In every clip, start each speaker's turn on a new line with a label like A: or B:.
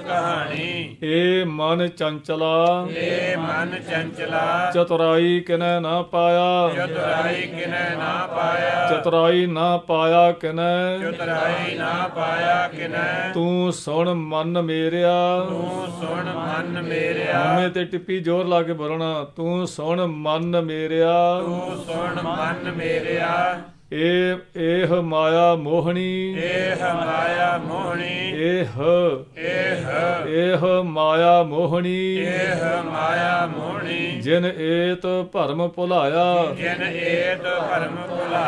A: ਕਹਾਣੀ।
B: ਏ ਮਨ ਚੰਚਲਾ।
A: ਏ ਮਨ ਚੰਚਲਾ।
B: ਚਤੁਰਾਈ ਕਿਨੈ ਨਾ ਪਾਇਆ।
A: ਚਤੁਰਾਈ ਕਿਨੈ ਨਾ ਪਾਇਆ।
B: ਚਤੁਰਾਈ ਨਾ ਪਾਇਆ ਕਿਨੈ।
A: ਚਤੁਰਾਈ ਨਾ ਪਾਇਆ ਕਿਨੈ।
B: ਤੂੰ ਸੁਣ ਮਨ ਮੇਰਿਆ।
A: ਤੂੰ ਸੁਣ ਮਨ ਮੇਰਿਆ।
B: ਹਮੇ ਤੇ ਟਿੱਪੀ ਜ਼ੋਰ ਲਾ ਕੇ ਬੋਲਣਾ। ਤੂੰ ਸੁਣ ਮਨ ਮੇਰਿਆ।
A: ਤੂੰ ਸੁਣ ਮਨ ਮੇਰਿਆ।
B: ਏ ਏਹ ਮਾਇਆ ਮੋਹਣੀ।
A: ਏਹ ਮਾਇਆ ਮੋਹਣੀ।
B: ਏਹ
A: ਏਹ
B: ਏਹ ਮਾਇਆ ਮੋਹਣੀ।
A: ਏਹ ਮਾਇਆ ਮੋਹਣੀ।
B: ਜਿਨ ਏਤ ਭਰਮ ਭੁਲਾਇਆ।
A: ਜਿਨ ਏਤ ਭਰਮ ਭੁਲਾਇਆ।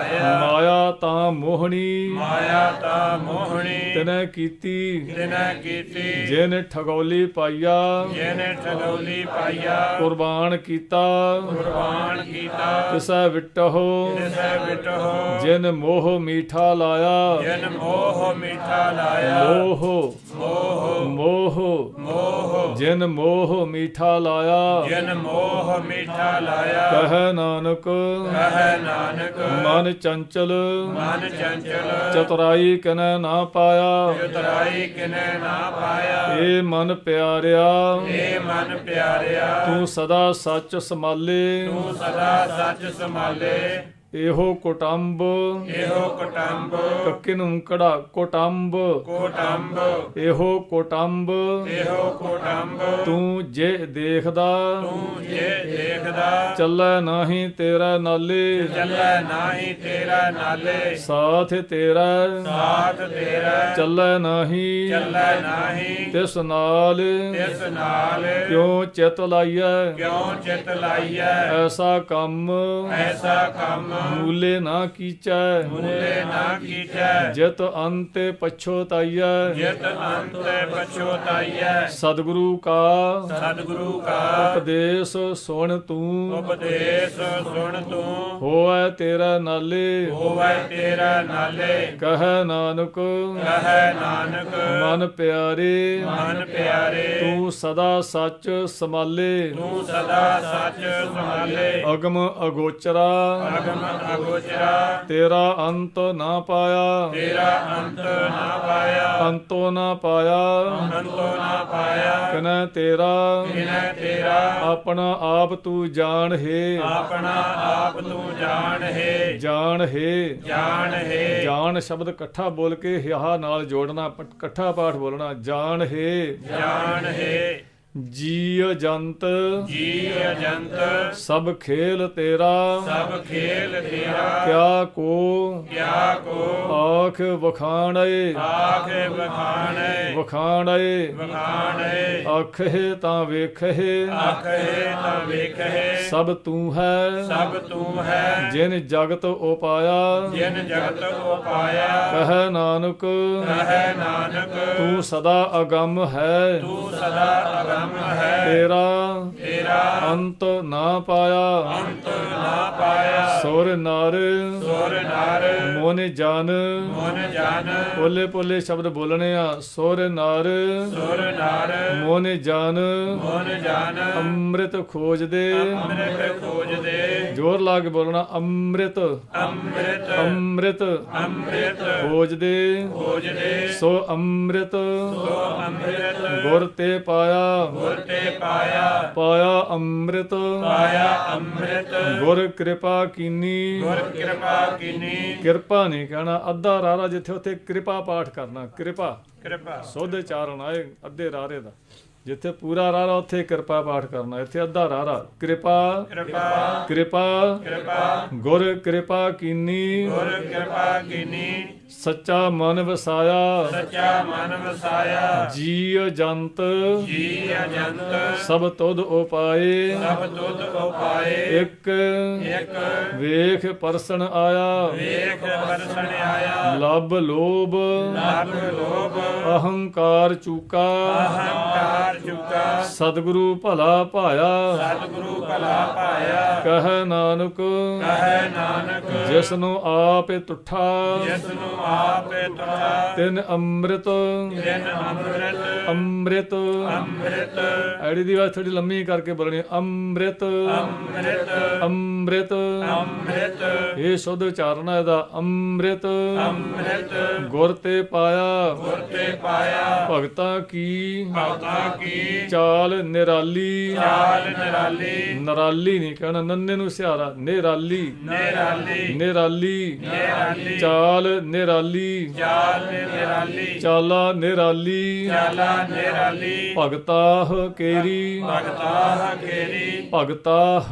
B: ਮੋਹਣੀ।
A: ਮਾਇਆ ਤਾ ਮੋਹਣੀ।
B: ਤਨੈ ਕੀਤੀ।
A: ਤਿਨੈ ਕੀਤੀ।
B: ਜਿਨ ਠਗੌਲੀ ਪਾਈਆ
A: ਜਿਨ ਠਗੌਲੀ ਪਾਈਆ
B: ਕੁਰਬਾਨ ਕੀਤਾ।
A: ਕੁਰਬਾਨ ਕੀਤਾ।
B: ਤਿਸੈ ਵਿਟਹੁ।
A: ਤਿਸੈ ਵਿਟਹੁ।
B: ਜਿਨ ਮੋਹ ਮੀਠਾ ਲਾਇਆ।
A: ਜਿਨ ਮੋਹ ਮਿਠਾ ਲਾਇਆ।
B: ਮੋਹ।
A: ਮੋਹ
B: ਮੋਹ।
A: ਮੋਹ
B: ਜਿਨ ਮੋਹ ਮੀਠਾ ਲਾਇਆ
A: ਜਿਨ ਮੋਹ ਮਿਠਾ ਲਾਇਆ
B: ਕਹੈ ਨਾਨਕ
A: ਕਹੈ ਨਾਨਕ
B: ਮਨ ਚੰਚਲ
A: ਮਨ ਚੰਚਲ
B: ਚਤੁਰਾਈ ਕਨੈ ਨਾ ਪਾਇਆ।
A: ਚਤੁਰਾਈ ਕਿਨੈ ਨਾ ਪਾਇਆ।
B: ਏ ਮਨ ਪਿਆਰਿਆ
A: ਏ ਮਨ ਪਿਆਰਿਆ।
B: ਤੂੰ ਸਦਾ ਸੱਚ ਸਮਾਲੇ
A: ਤੂੰ ਸਦਾ ਸੱਚ ਸੰਭਾਲੇ।
B: ਇਹੋ ਕੁਟੰਬ।
A: ਇਹੋ ਕਟੰਬ।
B: ਕੱਕੇ ਨੂੰ ਕੜਾ ਕੁਟੰਬ।
A: ਕੋਟੰਬ।
B: ਇਹੋ ਕੁਟੰਬ।
A: ਇਹੋ ਕੋਟੰਬ।
B: ਤੂੰ ਜੇ ਦੇਖਦਾ।
A: ਤੂੰ ਜੇ ਦੇਖਦਾ।
B: ਚੱਲੈ ਨਾਹੀ ਤੇਰਾ ਨਾਲੇ।
A: ਚੱਲੈ ਨਾਹੀ ਤੇਰਾ ਨਾਲੇ।
B: ਸਾਥ ਤੇਰਾ।
A: ਸਾਥ ਤੇਰਾ।
B: ਚੱਲੈ ਨਾਹੀ।
A: ਚੱਲੈ ਨਾਹੀ।
B: ਤਿਸ ਨਾਲ।
A: ਤਿਸ ਨਾਲ।
B: ਕਿਉ ਚਿਤ ਲਾਈਐ?
A: ਕਿਉ ਚਿਤ ਲਾਈਐ?
B: ਐਸਾ ਕੰਮ।
A: ਐਸਾ ਕੰਮ।
B: ਮੂਲੇ ਨਾ ਕੀਚੈ।
A: ਮੂਲੇ ਨਾ ਕੀਚੈ।
B: ਜਿਤ ਅੰਤੇ ਪਛੋਤਾਈਐ
A: ਜਿਤ ਅੰਤ ਪਛੋਤਾਈਐ
B: ਸਤਿਗੁਰੂ ਕਾ
A: ਸਤਿਗੁਰੂ ਕਾ
B: ਉਪਦੇਸ਼ ਸੁਣ ਤੂੰ।
A: ਉਪਦੇਸ਼ ਸੁਣ ਤੂੰ।
B: ਹੋਐ ਤੇਰਾ ਨਾਲੇ।
A: ਹੋਵੈ ਤੇਰਾ ਨਾਲੇ।
B: ਕਹੈ ਨਾਨਕ।
A: ਕਹੈ ਨਾਨਕ।
B: ਮਨ ਪਿਆਰੇ।
A: ਮਨ ਪਿਆਰੇ।
B: ਤੂੰ ਸਦਾ ਸੱਚ ਸਮਾਲੇ।
A: ਤੂੰ ਸਦਾ ਸੱਚ ਸੰਭਾਲੇ
B: ਅਗਮ ਅਗੋਚਰਾ।
A: ਅਗਮ ਅਗੋਚਰਾ
B: ਤੇਰਾ ਅੰਤ ਨਾ ਪਾਇਆ।
A: ਤੇਰਾ ਅੰਤ ਨਾ ਪਾਇਆ।
B: ਅੰਤੋ ਨਾ ਪਾਇਆ।
A: ਅੰਤੋ ਨਾ ਪਾਇਆ।
B: ਕਨੈ ਤੇਰਾ।
A: ਕਿਨੈ ਤੇਰਾ।
B: ਆਪਣਾ ਆਪ ਤੂੰ ਜਾਣ ਹੈ।
A: ਆਪਣਾ ਆਪ ਤੂੰ ਜਾਣ ਹੈ।
B: ਜਾਣ ਹੈ।
A: ਜਾਣ ਹੈ।
B: ਜਾਣ ਸ਼ਬਦ ਇਕੱਠਾ ਬੋਲ ਕੇ ਹਿਆ ਨਾਲ ਜੋੜਨਾ ਇਕੱਠਾ ਪਾਠ ਬੋਲਣਾ ਜਾਣ ਹੈ।
A: ਜਾਣ ਹੈ।
B: ਜੀਵ ਜੰਤ
A: ਜੀ ਅਜੰਤ
B: ਸਭ ਖੇਲ ਤੇਰਾ।
A: ਸਭ ਖੇਲ ਤੇਰਾ।
B: ਕਿਆ ਕੋ।
A: ਕਿਆ ਕੋ।
B: ਆਖ ਵਖਾਣਏ।
A: ਆਖੇ ਬਖਾਣੇ
B: ਵਖਾਣਏ।
A: ਬਖਾਣੇ
B: ਆਖੇ ਤਾਂ ਵੇਖੇ।
A: ਆਖੇ ਤਾਂ ਵੇਖੇ।
B: ਸਭ ਤੂੰ ਹੈ।
A: ਸਭ ਤੂੰ ਹੈ।
B: ਜਿਨ ਜਗਤ ਉਪਾਇਆ।
A: ਜਿਨ ਜਗਤ ਕੋ ਪਾਇਆ
B: ਕਹੈ ਨਾਨਕ।
A: ਕਹੈ ਨਾਨਕ।
B: ਤੂੰ ਸਦਾ ਅਗੰਮ ਹੈ।
A: ਤੂੰ ਸਦਾ ਅਗੰਮ ਹੈ।
B: ਤੇਰਾ
A: ਤੇਰਾ
B: ਅੰਤ ਨਾ ਪਾਇਆ।
A: ਅੰਤ ਨਾ ਪਾਇਆ।
B: ਸੁਰ ਨਰ।
A: ਸੁਰ ਨਰ।
B: ਮੋਨ ਜਨ।
A: ਮਨ ਜਨ।
B: ਪੋਲੇ ਪੋਲੇ ਸ਼ਬਦ ਬੋਲਣੇ ਆ। ਸੁਰ ਨਰ।
A: ਸੁਰ ਨਰ।
B: ਮੋਨ ਜਨ।
A: ਮਨ ਜਨ।
B: ਅੰਮ੍ਰਿਤ ਖੋਜਦੇ
A: ਅੰਮ੍ਰਿਤ ਖੋਜਦੇ
B: ਜੋਰ ਲਾ ਕੇ ਬੋਲਣਾ ਅੰਮ੍ਰਿਤ।
A: ਅੰਮ੍ਰਿਤ।
B: ਅੰਮ੍ਰਿਤ
A: ਅੰਮ੍ਰਿਤ।
B: ਖੋਜਦੇ
A: ਖੋਜਦੇ
B: ਸੋ ਅੰਮ੍ਰਿਤ।
A: ਸੋ ਅੰਮ੍ਰਿਤ।
B: ਗੁਰ ਤੇ ਪਾਇਆ।
A: ਗੁਰ ਤੇ ਪਾਇਆ।
B: ਪਾਇਆ ਅੰਮ੍ਰਿਤ।
A: ਪਾਇਆ ਅੰਮ੍ਰਿਤ।
B: ਗੁਰ ਕਿਰਪਾ ਕੀਨੀ।
A: ਗੁਰ ਕਿਰਪਾ ਕੀਨੀ।
B: ਕਿਰਪਾ ਨਹੀਂ ਕਹਿਣਾ ਅੱਧਾ ਰਾਰਾ ਜਿੱਥੇ ਉੱਥੇ ਕਿਰਪਾ ਪਾਠ ਕਰਨਾ ਕਿਰਪਾ।
A: ਕਿਰਪਾ।
B: ਸੋਧੇ ਚਾਰਨ ਆਏ ਅੱਧੇ ਰਾਰੇ ਦਾ। ਜਿੱਥੇ ਪੂਰਾ ਰਾਰਾ ਉੱਥੇ ਕਿਰਪਾ ਪਾਠ ਕਰਨਾ ਇੱਥੇ ਅੱਧਾ ਰਾਰਾ। ਕਿਰਪਾ।
A: ਕਿਰਪਾ।
B: ਕਿਰਪਾ।
A: ਕਿਰਪਾ।
B: ਗੁਰ ਕਿਰਪਾ ਕੀਨੀ।
A: ਗੁਰ ਕਿਰਪਾ ਕੀਨੀ।
B: ਸੱਚਾ ਮਨ ਵਸਾਇਆ।
A: ਸੱਚਾ ਮਨ ਵਸਾਇਆ।
B: ਜੀਵ ਜੰਤ
A: ਜੀ ਅਜੰਤ।
B: ਸਭ ਤੁਧ ਉਪਾਏ।
A: ਸਭ ਤੁਧ ਉਪਾਏ।
B: ਇੱਕ
A: ਇਕ
B: ਵੇਖ ਪਰਸਨ ਆਇਆ।
A: ਵੇਖ ਪਰਸਣ ਆਇਆ।
B: ਲਬ ਲੋਭ।
A: ਲਬ ਲੋਭ।
B: ਅਹੰਕਾਰ ਚੂਕਾ।
A: ਅਹੰਕਾਰ ਕਰ ਚੁੱਕਾ।
B: ਸਤਿਗੁਰੂ ਭਲਾ ਭਾਇਆ।
A: ਸਤਿਗੁਰੂ ਭਲਾ ਪਾਇਆ
B: ਕਹੈ ਨਾਨਕ।
A: ਕਹੈ ਨਾਨਕ।
B: ਜਿਸ ਨੂੰ ਆਪੇ ਤੁਠਾ।
A: ਜਿਸ ਨੂੰ ਆਪੇ ਤੁਠਾ
B: ਤਿਨ ਅੰਮ੍ਰਿਤ।
A: ਤਿਨ ਅੰਮ੍ਰਿਤ।
B: ਅੰਮ੍ਰਿਤ।
A: ਅੰਮ੍ਰਿਤ।
B: ਐੜੀ ਦੀ ਆਵਾਜ਼ ਥੋੜੀ ਲੰਮੀ ਕਰਕੇ ਬੋਲਣੀ। ਅੰਮ੍ਰਿਤ।
A: ਅੰਮ੍ਰਿਤ।
B: ਅੰਮ੍ਰਿਤ।
A: ਅੰਮ੍ਰਿਤ।
B: ਇਹ ਸ਼ੁੱਧ ਉਚਾਰਨ ਹੈ ਅੰਮ੍ਰਿਤ।
A: ਅੰਮ੍ਰਿਤ।
B: ਗੁਰ ਤੇ ਪਾਇਆ।
A: ਗੁਰ ਤੇ ਪਾਇਆ।
B: ਭਗਤਾਂ ਕੀ।
A: ਭਗਤਾਂ ਕੀ।
B: ਚਾਲ ਨਿਰਾਲੀ।
A: ਚਾਲ ਨਿਰਾਲੀ।
B: ਨਰਾਲੀ ਨਹੀਂ ਕਹਿਣਾ ਨੰਨੇ ਨੂੰ ਸਿਹਾਰਾ। ਨਿਰਾਲੀ।
A: ਨਿਰਾਲੀ।
B: ਨਿਰਾਲੀ।
A: ਨਿਰਾਲੀ।
B: ਚਾਲ ਨਿਰਾਲੀ।
A: ਚਾਲ ਨਿਰਾਲੀ।
B: ਚਾਲਾ ਨਿਰਾਲੀ।
A: ਚਾਲਾ ਨਿਰਾਲੀ।
B: ਭਗਤਾਹ ਕੇਰੀ।
A: ਭਗਤਾਹ ਕੇਰੀ।
B: ਭਗਤਾਹ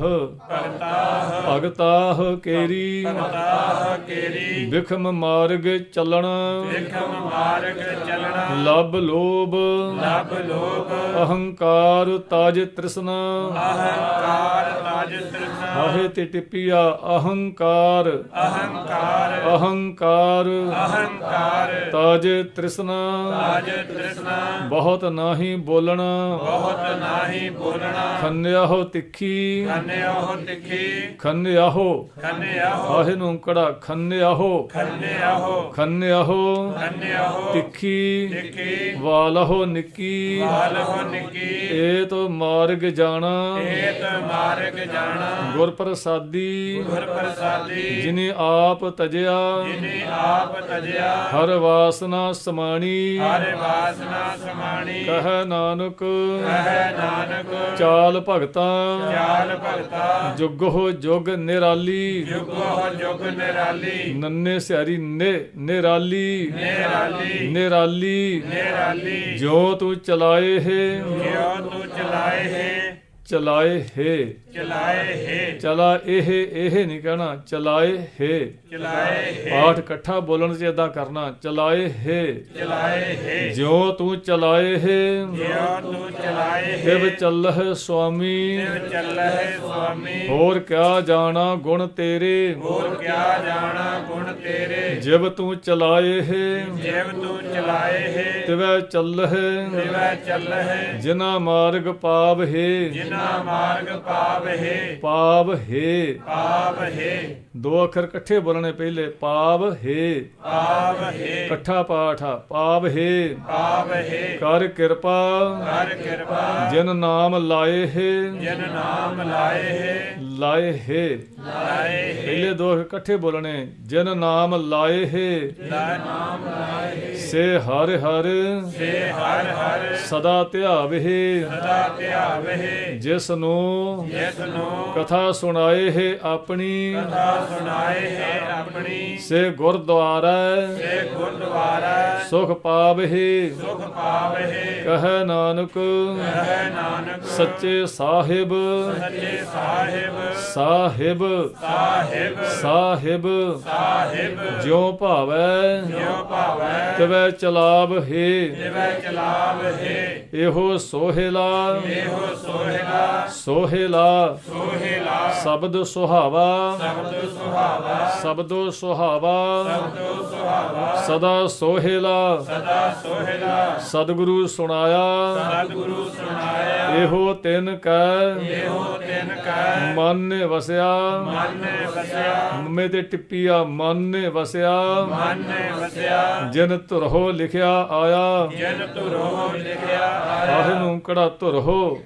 A: ਭਗਤਾਹ
B: ਭਗਤਾਹ ਕੇਰੀ
A: ਭਗਤਾਹ ਕੇਰੀ
B: ਵਿਖਮ ਮਾਰਗ ਚੱਲਣ
A: ਵਿਖਮ ਮਾਰਗ ਚੱਲਣਾ
B: ਲਬ ਲੋਭ
A: ਲਬ ਲੋਭ
B: ਅਹੰਕਾਰ ਤਾਜ ਤ੍ਰਿਸ਼ਨਾ
A: ਅਹੰਕਾਰ ਤਾਜ ਤ੍ਰਿਸ਼ਨਾ
B: ਆਹੇ ਤੇ ਟਿੱਪੀਆ, ਅਹੰਕਾਰ
A: ਅਹੰਕਾਰ
B: ਅਹੰਕਾਰ
A: ਅਹੰਕਾਰ
B: ਤਾਜ ਤ੍ਰਿਸ਼ਨਾ
A: ਤਾਜ ਤ੍ਰਿਸ਼ਨਾ
B: ਬਹੁਤ ਨਾਹੀ ਬੋਲਣਾ
A: ਬਹੁਤ ਨਾਹੀ ਬੋਲਣਾ
B: ਖੰਨਿਆਹੋ ਤਿੱਖੀ।
A: ਖੰਨਿਆਹੋ ਤਿੱਖੀ।
B: ਖੰਨਿਆਹੋ
A: ਖੰਨਿਆਹੋ
B: ਆਹੇ। ਨੂੰ ਕੜਾ ਖੰਨਿਆਹੋ
A: ਖੰਨਿਆਹੋ
B: ਖੰਨਿਆਹੋ
A: ਖੰਨਿਆਹੋ
B: ਤਿੱਖੀ।
A: ਤਿੱਖੀ।
B: ਵਾਲਹੋ ਨਿੱਕੀ।
A: ਬਾਲਹੁ ਨਿੱਕੀ।
B: ਏ ਤੋ ਮਾਰਗ ਜਾਣਾ।
A: ਏਤ ਮਾਰਗ ਜਾਣਾ।
B: ਗੁਰ ਪ੍ਰਸਾਦੀ
A: ਗੁਰ ਪ੍ਰਸਾਦੀ
B: ਜਿਨੇ ਆਪ ਤਜਿਆ।
A: ਜਿਨੇ ਆਪ ਤਜਿਆ।
B: ਹਰ ਵਾਸਨਾ ਸਮਾਣੀ।
A: ਹਰ ਵਾਸਨਾ ਸਮਾਣੀ।
B: ਕਹੈ ਨਾਨਕ।
A: ਕਹੈ ਨਾਨਕ।
B: ਚਾਲ ਭਗਤਾ।
A: ਚਾਲ ਭਗਤਾ।
B: ਜੁਗੋ ਜੁਗ ਨਿਰਾਲੀ।
A: ਜੁਗੋ ਜੁਗ ਨਿਰਾਲੀ।
B: ਨੰਨੇ ਸਿਆਰੀ ਨੇ ਨਿਰਾਲੀ।
A: ਨਿਰਾਲੀ।
B: ਨਿਰਾਲੀ।
A: ਨਿਰਾਲੀ।
B: ਜੋ ਤੂੰ ਚਲਾਏ ਹੈ।
A: ਜਿਉ ਤੂੰ ਚਲਾਏ ਹੈ।
B: ਚਲਾਏ ਹੈ
A: ਚਲਾਏ ਹੈ
B: ਚਲਾ ਇਹ ਇਹ ਨਹੀਂ ਕਹਿਣਾ ਚਲਾਏ ਹੈ
A: ਚਲਾਏ ਹੈ
B: ਪਾਠ ਇਕੱਠਾ ਬੋਲਣ ਚ ਇਦਾਂ ਕਰਨਾ ਚਲਾਏ ਹੈ
A: ਚਲਾਏ ਹੈ
B: ਜਿਉ ਤੂੰ ਚਲਾਏ ਹੈ
A: ਜਿਉ ਤੂੰ ਚਲਾਏ ਹੈ
B: ਤਿਵ ਚੱਲਹਿ ਸੁਆਮੀ
A: ਤਿਵ ਚੱਲਹਿ ਸੁਆਮੀ
B: ਹੋਰ ਕਿਆ ਜਾਣਾ ਗੁਣ ਤੇਰੇ
A: ਹੋਰ ਕਿਆ ਜਾਣਾ ਗੁਣ ਤੇਰੇ
B: ਜਿਵ ਤੂੰ ਚਲਾਏ ਹੈ
A: ਜਿਵ ਤੂੰ ਚਲਾਏ ਹੈ
B: ਤਿਵੈ ਚੱਲਹਿ
A: ਤਿਵੈ ਚੱਲਹਿ
B: ਜਿਨਾ ਮਾਰਗ ਪਾਵ ਹੈ
A: ਜਿਨਾ ਮਾਰਗ ਪਾਵਹਿ
B: ਪਾਵ ਹੈ।
A: ਪਾਵਹਿ
B: ਦੋ ਅੱਖਰ ਇਕੱਠੇ ਬੋਲਣੇ ਪਹਿਲੇ ਪਾਵ ਹੈ।
A: ਪਾਵਹਿ
B: ਇਕੱਠਾ ਪਾਠ ਆ ਪਾਵ ਹੈ।
A: ਪਾਵਹਿ
B: ਕਰ ਕਿਰਪਾ।
A: ਕਰ ਕਿਰਪਾ।
B: ਜਿਨ ਨਾਮ ਲਾਏ ਹੈ।
A: ਜਿਨ ਨਾਮ ਲਾਏ ਹੈ।
B: ਲਾਏ ਹੈ।
A: ਲਾਏ
B: ਪਹਿਲੇ ਦੋ ਇਕੱਠੇ ਬੋਲਣੇ ਜਿਨ ਨਾਮ ਲਾਏ ਹੈ
A: ਲਾ ਨਾਮ ਲਾਏ ਹੈ
B: ਸੇ ਹਰ ਹਰ
A: ਸੇ ਹਰ ਹਰ
B: ਸਦਾ ਧਿਆਵਹਿ
A: ਸਦਾ ਧਿਆਵਹਿ
B: ਜਿਸ ਨੂੰ
A: ਜਿਸ ਨੂੰ
B: ਕਥਾ ਸੁਣਾਏ ਹੈ ਆਪਣੀ
A: ਕਥਾ ਸੁਣਾਏ ਹੈ ਆਪਣੀ
B: ਸੇ ਗੁਰਦੁਆਰਾ
A: ਸੇ ਗੁਰਦੁਆਰਾ
B: ਸੁਖ ਪਾਵਹਿ।
A: ਸੁਖ ਪਾਵਹਿ।
B: ਕਹੈ ਨਾਨਕ।
A: ਕਹੈ ਨਾਨਕ।
B: ਸੱਚੇ ਸਾਹਿਬ।
A: ਸੱਚੇ ਸਾਹਿਬ।
B: ਸਾਹਿਬ।
A: ਸਾਹਿਬ।
B: ਸਾਹਿਬ।
A: ਸਾਹਿਬ।
B: ਜਿਉ ਭਾਵੈ।
A: ਜਿਉ ਭਾਵੈ।
B: ਤਵੈ ਚਲਾਵ ਹੈ
A: ਜਿਵੈ ਚਲਾਵ ਹੈ
B: ਇਹੋ ਸੋਹਿਲਾ।
A: ਇਹੋ ਸੋਹਿਲਾ।
B: ਸੋਹਿਲਾ।
A: ਸੋਹਿਲਾ।
B: ਸ਼ਬਦ ਸੁਹਾਵਾ।
A: ਸਬਦ ਸੁਹਾਵਾ।
B: ਸ਼ਬਦੋ ਸੁਹਾਵਾ।
A: ਸਬਦੋ ਸੁਹਾਵਾ।
B: ਸਦਾ ਸੋਹਿਲਾ।
A: ਸਦਾ ਸੋਹਿਲਾ।
B: ਸਤਿਗੁਰੂ ਸੁਣਾਇਆ।
A: ਸਤਿਗੁਰੂ ਸੁਣਾਇਆ।
B: ਇਹੋ ਤਿਨ ਕੈ।
A: ਇਹੋ ਤਿਨ ਕੈ।
B: ਮਨ ਨੇ ਵਸਿਆ।
A: ਮਨ ਨੇ ਵਸਿਆ।
B: ਮੇ ਤੇ ਟਿੱਪੀਆ ਮਨ ਨੇ ਵਸਿਆ।
A: ਮਨ ਨੇ ਵਸਿਆ।
B: ਜਿਨ ਧੁਰਹੋ ਲਿਖਿਆ ਆਇਆ।
A: ਜਿਨ ਤੁਰੋ ਲਿਖਿਆ ਆਇਆ।
B: ਆਹ ਨੂੰ ਕੜਾ ਧੁਰਹੋ।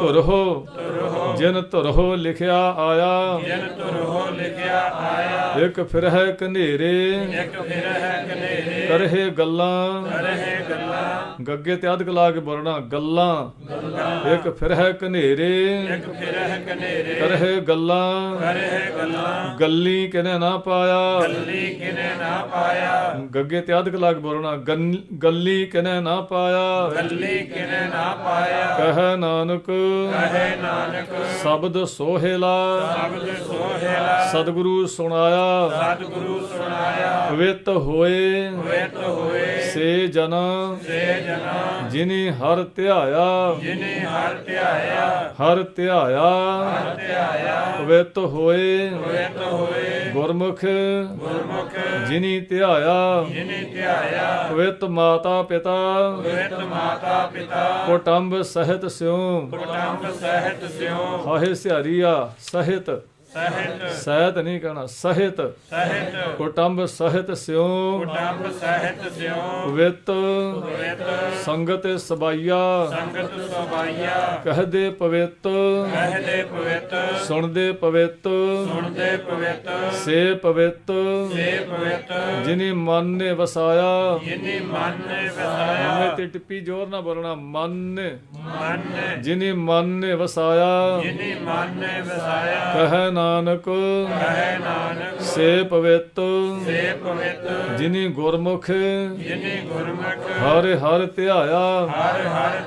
B: ਧੁਰਹੋ। ਜਿਨ ਧੁਰਹੋ ਲਿਖਿਆ ਆਇਆ
A: ਜਿਨ ਤੁਰੋ ਲਿਖਿਆ ਆਇਆ
B: ਇੱਕ ਫਿਰ ਹੈ ਕਨੇਰੇ
A: ਇੱਕ ਫਿਰ ਹੈ ਕਨੇਰੇ
B: ਕਰਹਿ ਗੱਲਾਂ
A: ਰਹੇ ਗੱਲਾਂ
B: ਗੱਗੇ ਤੇ ਅਧਕ ਲਾ ਕੇ ਬੋਲਣਾ ਗੱਲਾਂ। ਇੱਕ ਫਿਰ ਹੈ ਕਨੇਰੇ
A: ਇੱਕ ਫਿਰ ਹੈ ਕਨੇਰੇ
B: ਕਰਹਿ ਗੱਲਾਂ।
A: ਰਹੇ ਗੱਲਾਂ।
B: ਗੱਲੀ ਕਿਨੇ ਨਾ ਪਾਇਆ।
A: ਗੱਲੀ ਕਿਨੇ ਨਾ ਪਾਇਆ।
B: ਗੱਗੇ ਤੇ ਅਧਕ ਲਾ ਕੇ ਬੋਲਣਾ ਗੱਲੀ ਕਿਨੇ ਨਾ ਪਾਇਆ।
A: ਗੱਲੀ ਕਿਨੇ ਨਾ ਪਾਇਆ।
B: ਕਹੈ ਨਾਨਕ।
A: ਕਹੇ ਨਾਨਕ।
B: ਸ਼ਬਦ ਸੋਹਿਲਾ।
A: ਸ਼ਬਦ ਸੋਹਿਲਾ।
B: ਸਤਿਗੁਰੂ ਸੁਣਾਇਆ।
A: ਸਤਿਗੁਰੂ ਸੁਣਾਇਆ।
B: ਵਿਤ ਹੋਏ।
A: ਵੇਤ ਹੋਏ।
B: ਸੇ ਜਨਾ
A: ਸੇ ਜਨਾ
B: ਜਿਨੇ ਹਰ ਧਿਆਇਆ
A: ਜਿਨੇ ਹਰ ਧਿਆਇਆ
B: ਹਰ ਧਿਆਇਆ
A: ਧਿਆਇਆ
B: ਵਿਤ ਹੋਏ
A: ਵੇਤ ਹੋਏ
B: ਗੁਰਮੁਖ
A: ਗੁਰਮੁਖ
B: ਜਿਨੀ ਧਿਆਇਆ
A: ਜਿਨੇ ਧਿਆਇਆ
B: ਪਵਿੱਤ ਮਾਤਾ ਪਿਤਾ
A: ਪਵਿੱਤ ਮਾਤਾ ਪਿਤਾ
B: ਕੁਟੰਬ ਸਹਿਤ ਸਿਉ
A: ਕੁਟੰਬ ਸਹਿਤ ਸਿਉ
B: ਹਾਏ ਸਿਹਾਰੀਆ ਸਹਿਤ
A: ਸਹਿਤ।
B: ਸਹਿਤ ਨਹੀਂ ਕਹਣਾ ਸਹਿਤ।
A: ਸਹਿਤ।
B: ਕੁਟੰਬ ਸਹਿਤ ਸਿਉ।
A: ਕੁਟੰਬ ਸਹਿਤ ਸਿਉ।
B: ਪਵਿੱਤ
A: ਪਵਿੱਤ
B: ਸੰਗਤ ਸਬਾਈਆ।
A: ਸੰਗਤ ਸਬਾਈਆ।
B: ਕਹਦੇ ਪਵਿੱਤ।
A: ਕਹਦੇ ਪਵਿੱਤ।
B: ਸੁਣਦੇ ਪਵਿੱਤ।
A: ਸੁਣਦੇ ਪਵਿੱਤ।
B: ਸੇ ਪਵਿੱਤ।
A: ਸੇ ਪਵਿੱਤ।
B: ਜਿਨੀ ਮਨ ਨੇ ਵਸਾਇਆ।
A: ਜਿਨੇ ਮਨ ਨੇ ਵਸਾਇਆ।
B: ਤੇ ਟਿੱਪੀ ਜ਼ੋਰ ਨਾ ਬੋਲਣਾ ਮਨ। ਨੇ
A: ਮਨ। ਨੇ
B: ਜਿਨੀ ਮਨ ਨੇ ਵਸਾਇਆ।
A: ਜਿਨੇ ਮਨ ਨੇ ਵਸਾਇਆ।
B: ਕਹੈ ਨਾਨਕ।
A: ਕਹੇ ਨਾਨਕ।
B: ਸੇ ਪਵਿੱਤ।
A: ਸੇ ਪਵਿੱਤ।
B: ਜਿਨੀ ਗੁਰਮੁਖ।
A: ਜਿਨੇ ਗੁਰਮੁਖ।
B: ਹਰ ਹਰ ਧਿਆਇਆ।
A: ਹਰ ਹਰ